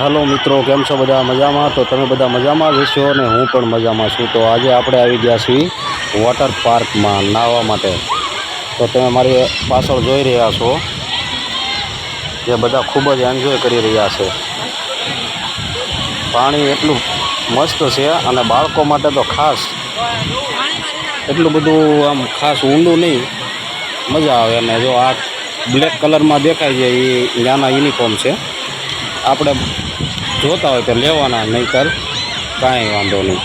Hello મિત્રો, કેમ છો બધા મજામાં? તો તમે બધા મજામાં જ હશો અને હું પણ મજામાં છું. તો આજે આપણે આવી ગયા છીએ વોટર પાર્કમાં નાહવા માટે. તો તમે મારી પાછળ જોઈ રહ્યા છો જે બધા ખૂબ જ એન્જોય કરી રહ્યા છે. પાણી એટલું મસ્ત છે અને બાળકો માટે તો ખાસ એટલું બધું આમ ખાસ ઊંડું નહીં. મજા આવે અને જો આ બ્લેક કલરમાં દેખાય છે એ નાના યુનિફોર્મ છે. આપણે જોતા હોય તો લેવાના, નહીંતર કાંઈ વાંધો નહીં.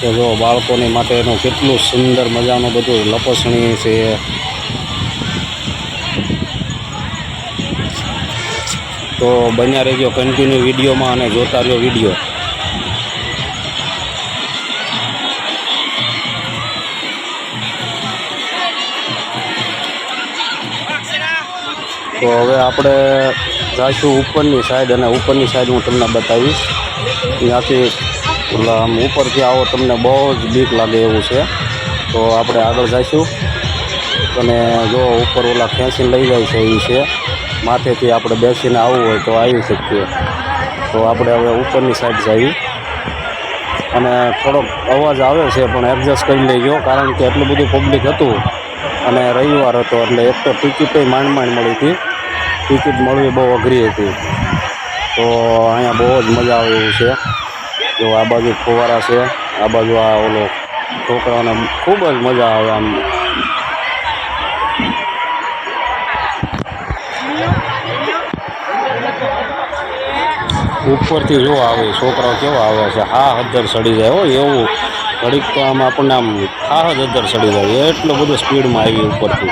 તો જો બાળકોની માટેનું કેટલું સુંદર મજાનું બધું લપસણી છે. તો બન્યા રહેજો કન્ટિન્યુ વિડીયોમાં અને જોતા રહ્યો વીડિયો. તો હવે આપણે જઈશું ઉપરની સાઈડ અને ઉપરની સાઈડ હું તમને બતાવીશ. ત્યાંથી ઓલા આમ ઉપરથી આવો તમને બહુ જ બીક લાગે એવું છે. તો આપણે આગળ જઈશું અને જો ઉપર ઓલા ખેંચીને લઈ જાય છે એ છે. માથેથી આપણે બેસીને આવવું હોય તો આવી શકીએ. તો આપણે હવે ઉપરની સાઈડ જઈએ. અને થોડોક અવાજ આવે છે પણ એડજસ્ટ કરી લેજો કારણ કે એટલું બધું પબ્લિક હતું. અને રવિવાર હતો એટલે એક તો ટિકિટે માંડ માંડ મળી હતી. ટિકિટ મળવી બહુ અઘરી હતી. તો અહીંયા બહુ જ મજા આવે એવું છે. જો આ બાજુ ફુવારા છે, આ બાજુ આ ઓલો છોકરાઓને ખૂબ જ મજા આવે આમ. ઉપરથી જો આવે, છોકરાઓ કેવા આવે છે, હા હદ્દર ચડી જાય હો, એવું. ઘડીક તો આમ આપણને આમ હા જ હદ્દર ચડી જાય. એટલો બધો સ્પીડમાં આવી ઉપરથી.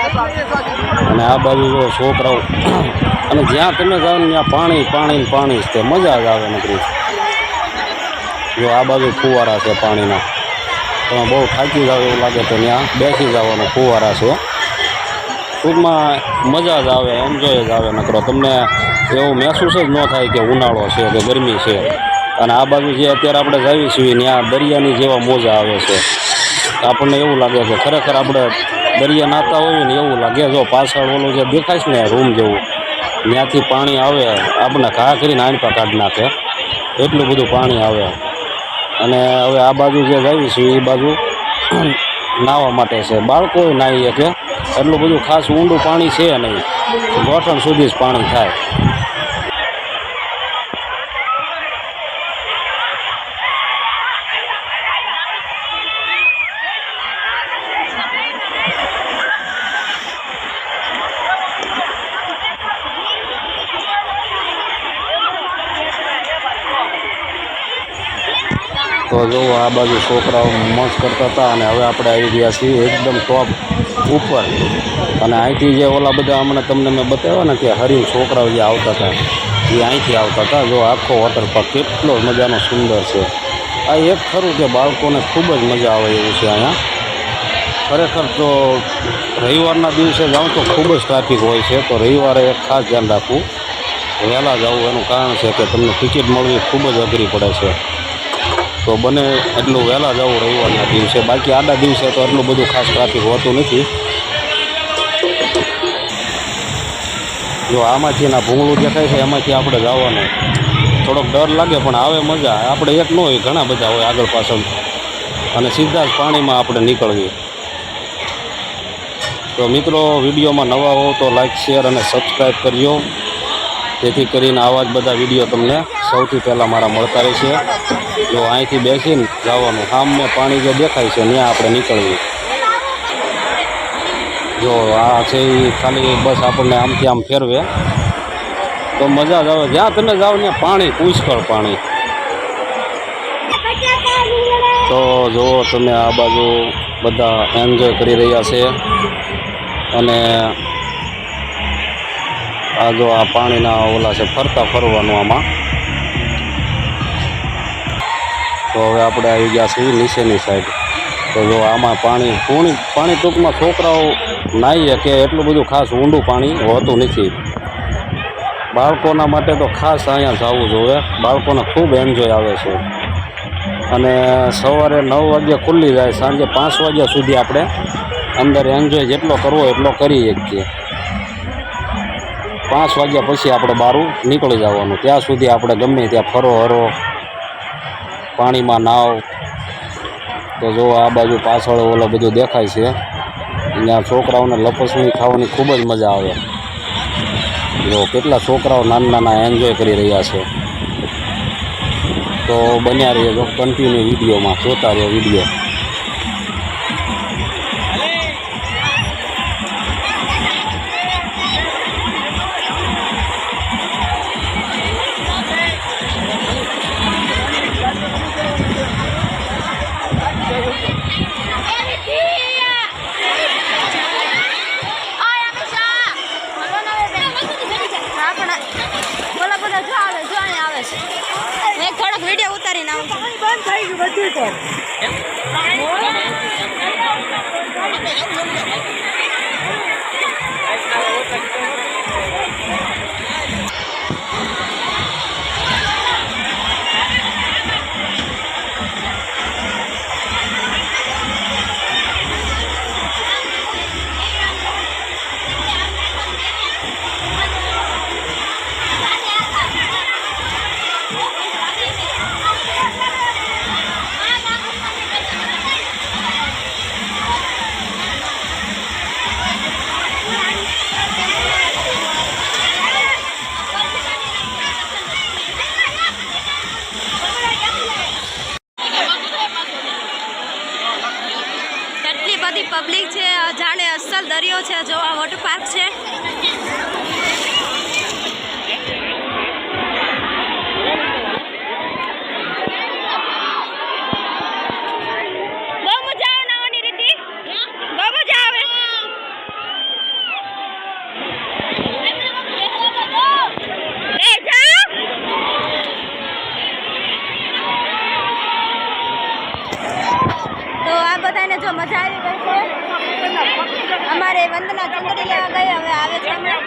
અને આ બાજુ જો છોકરાઓ, અને જ્યાં તમે જાઓ ને ત્યાં પાણી પાણી પાણી જ તે. મજા જ આવે નકરી. જો આ બાજુ ફુવારા છે પાણીના. તમે બહુ થાકી જાવ એવું લાગે તો ત્યાં બેસી જવાનો ફુવારા છે. ટૂંકમાં મજા જ આવે એન્જોય જ આવે નકરો. તમને એવું મહેસૂસ જ ન થાય કે ઉનાળો છે કે ગરમી છે. અને આ બાજુ જે અત્યારે આપણે જાવી છીએ ત્યાં દરિયાની જેવા મોજા આવે છે. આપણને એવું લાગે છે, ખરેખર આપણે દરિયા નાતા હોઈએ ને એવું લાગે. જો પાછળ ઓલું જે દેખાય છે ને રૂમ જેવું ત્યાંથી પાણી આવે, આપણે ઘા કરીને આણપા કાઢી નાખે. એટલું બધું પાણી આવે. અને હવે આ બાજુ જે જાવી છીએ એ બાજુ નાહવા માટે છે. બાળકો નાહી શકે. એટલું બધું ખાસ ઊંડું પાણી છે નહીં. ગોઠણ સુધી જ પાણી થાય. તો જો આ બાજુ છોકરાઓ મોજ કરતા હતા અને હવે આપણે આવી ગયા છીએ એકદમ ટોપ ઉપર. અને અહીંથી જે ઓલા બધા હમણાં તમને મેં બતાવ્યા ને કે હરિ છોકરાઓ જે આવતા હતા, એ અહીંથી આવતા હતા. જો આખો વોટરપાર્ક કેટલો મજાનો સુંદર છે. આ એક ખરું કે બાળકોને ખૂબ જ મજા આવે એવું છે અહીંયા. ખરેખર તો રવિવારના દિવસે જાઉં તો ખૂબ જ ટ્રાફિક હોય છે, તો રવિવારે એક ખાસ ધ્યાન રાખવું. વહેલા જવું એનું કારણ છે કે તમને ટિકિટ મળવી ખૂબ જ અઘરી પડે છે. તો બને એટલું વહેલા જવું રવિવારના દિવસે. બાકી આડા દિવસે તો એટલું બધું ખાસ ટ્રાફિક હોતું નથી. જો આમાંથી એના ભૂંગળું દેખાય છે, એમાંથી આપણે જવાનું. થોડોક ડર લાગે, પણ આવે મજા. આપણે એક ન હોય, ઘણા બધા હોય આગળ પાછળ. અને સીધા જ પાણીમાં આપણે નીકળીએ. તો મિત્રો, વિડીયોમાં નવા હો તો લાઈક શેર અને સબસ્ક્રાઈબ કરજો. જેથી કરીને આવા જ બધા વીડિયો તમને સૌથી પહેલાં મારા મળતા રહેશે. જો અહીંથી બેસીને જવાનું, સામે પાણી જે દેખાય છે, ત્યાં આપણે નીકળવું જો આ છે એ ખાલી બસ આપણને આમથી આમ ફેરવે. તો મજા જ આવે. જ્યાં તમે જાઓ ત્યાં પાણી, પુષ્કળ પાણી. તો જુઓ તમે આ બાજુ બધા એન્જોય કરી રહ્યા છે. અને આ જો આ પાણીના ઓલા છે, ફરતા ફરવાનું આમાં. તો હવે આપણે આવી ગયા છીએ નીચેની સાઈડ તો જો આમાં પાણી, પૂણી, પાણી ટૂંકમાં છોકરાઓ નાહી શકે એટલું બધું ખાસ ઊંડું પાણી હોતું નથી. બાળકોના માટે તો ખાસ અહીંયા જવું જોઈએ. બાળકોને ખૂબ એન્જોય આવે છે. અને સવારે નવ વાગ્યે ખુલ્લી જાય, સાંજે પાંચ વાગ્યા સુધી આપણે અંદર એન્જોય જેટલો કરવો એટલો કરી શકીએ. પાંચ વાગ્યા પછી આપણે બહારું નીકળી જવાનું. ત્યાં સુધી આપણે ગમે ત્યાં ફરો હરો પાણીમાં નાવ. તો જો આ બાજુ પાછળ ઓલો બધું દેખાય છે. અહીંયા છોકરાઓને લપસણી ખાવાની ખૂબ જ મજા આવે. જો કેટલા છોકરાઓ નાના નાના એન્જોય કરી રહ્યા છે. તો બન્યા રહીએ જો કન્ટિન્યુ વિડીયોમાં. જોતા રહ્યો વીડિયો. ઉતારીને આવું છું. બંધ થઈ ગયું બધું તો. કેટલી છે. જો આ વોટર પાર્ક છે. બધાને જો મજા આવી ગઈ છે અમારે વંદના ચંદડી લેવા ગઈ હવે આવે છે હમણાં.